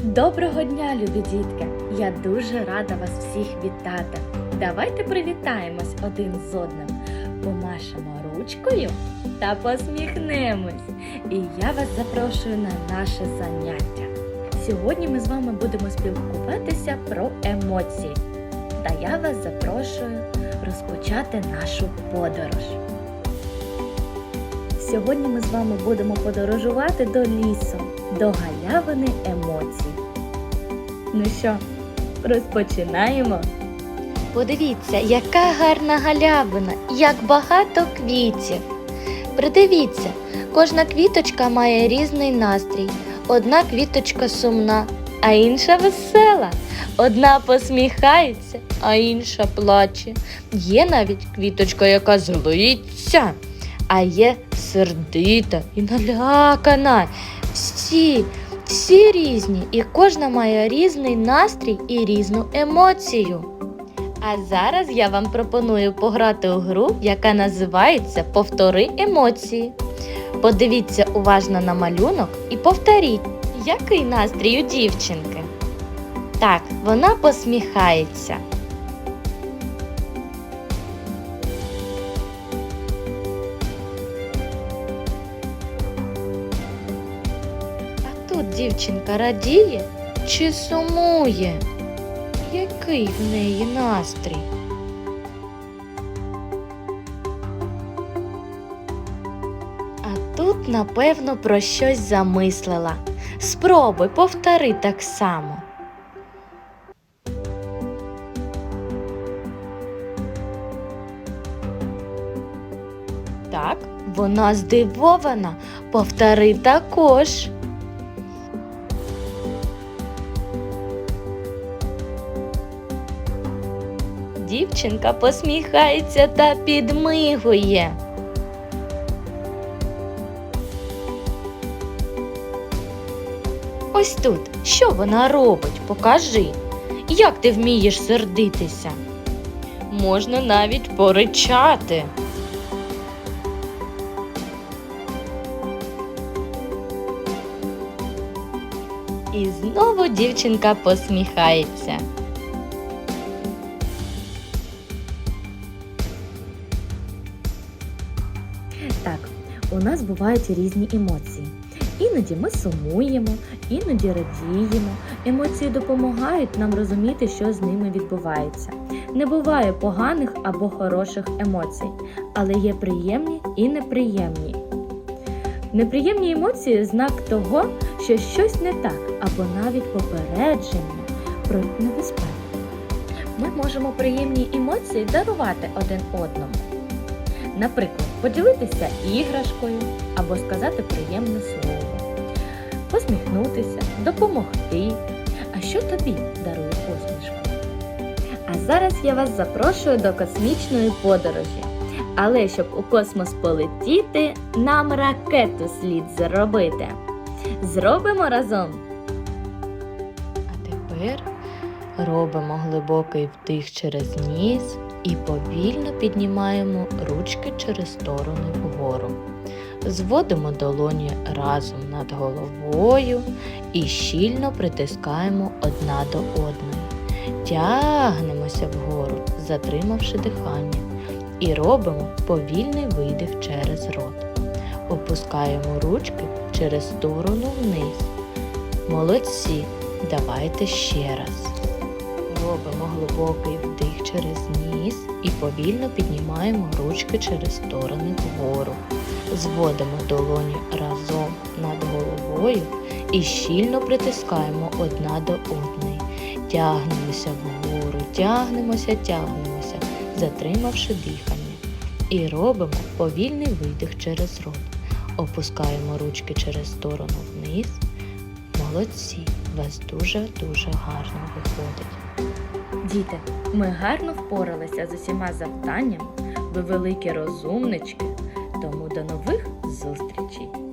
Доброго дня, любі дітки! Я дуже рада вас всіх вітати. Давайте привітаємось один з одним, помашемо ручкою та посміхнемось. І я вас запрошую на наше заняття. Сьогодні ми з вами будемо спілкуватися про емоції. Та я вас запрошую розпочати нашу подорож. Сьогодні ми з вами будемо подорожувати до лісу, до галявини емоцій. Ну що, розпочинаємо? Подивіться, яка гарна галявина, як багато квітів. Придивіться, кожна квіточка має різний настрій. Одна квіточка сумна, а інша весела. Одна посміхається, а інша плаче. Є навіть квіточка, яка злиться, а є сердита і налякана. Всі, всі різні, і кожна має різний настрій і різну емоцію. А зараз я вам пропоную пограти у гру, яка називається Повтори емоції. Подивіться уважно на малюнок і повторіть, який настрій у дівчинки. Так, вона посміхається. Дівчинка радіє чи сумує? Який в неї настрій? А тут, напевно, про щось замислила. Спробуй, повтори так само. Так, вона здивована. Повтори також. Дівчинка посміхається та підмигує. Ось тут, що вона робить? Покажи. Як ти вмієш сердитися? Можна навіть поричати. І знову дівчинка посміхається. У нас бувають різні емоції. Іноді ми сумуємо, іноді радіємо. Емоції допомагають нам розуміти, що з ними відбувається. Не буває поганих або хороших емоцій, але є приємні і неприємні. Неприємні емоції знак того, що щось не так, або навіть попередження про небезпеку. Ми можемо приємні емоції дарувати один одному. Наприклад, поділитися іграшкою або сказати приємне слово, посміхнутися, допомогти. А що тобі дарує посмішку? А зараз я вас запрошую до космічної подорожі. Але щоб у космос полетіти, нам ракету слід зробити. Зробимо разом. А тепер робимо глибокий вдих через ніс і повільно піднімаємо ручки через сторони вгору. Зводимо долоні разом над головою і щільно притискаємо одна до одної. Тягнемося вгору, затримавши дихання, і робимо повільний видих через рот. Опускаємо ручки через сторону вниз. Молодці, давайте ще раз. Робимо глибокий вдих через ніс і повільно піднімаємо ручки через сторони вгору. Зводимо долоні разом над головою і щільно притискаємо одна до одної. Тягнемося вгору, тягнемося, тягнемося, затримавши дихання. І робимо повільний видих через рот. Опускаємо ручки через сторону вниз. Молодці, у вас дуже-дуже гарно виходить. Діти, ми гарно впоралися з усіма завданнями. Ви великі розумнички. Тому до нових зустрічей!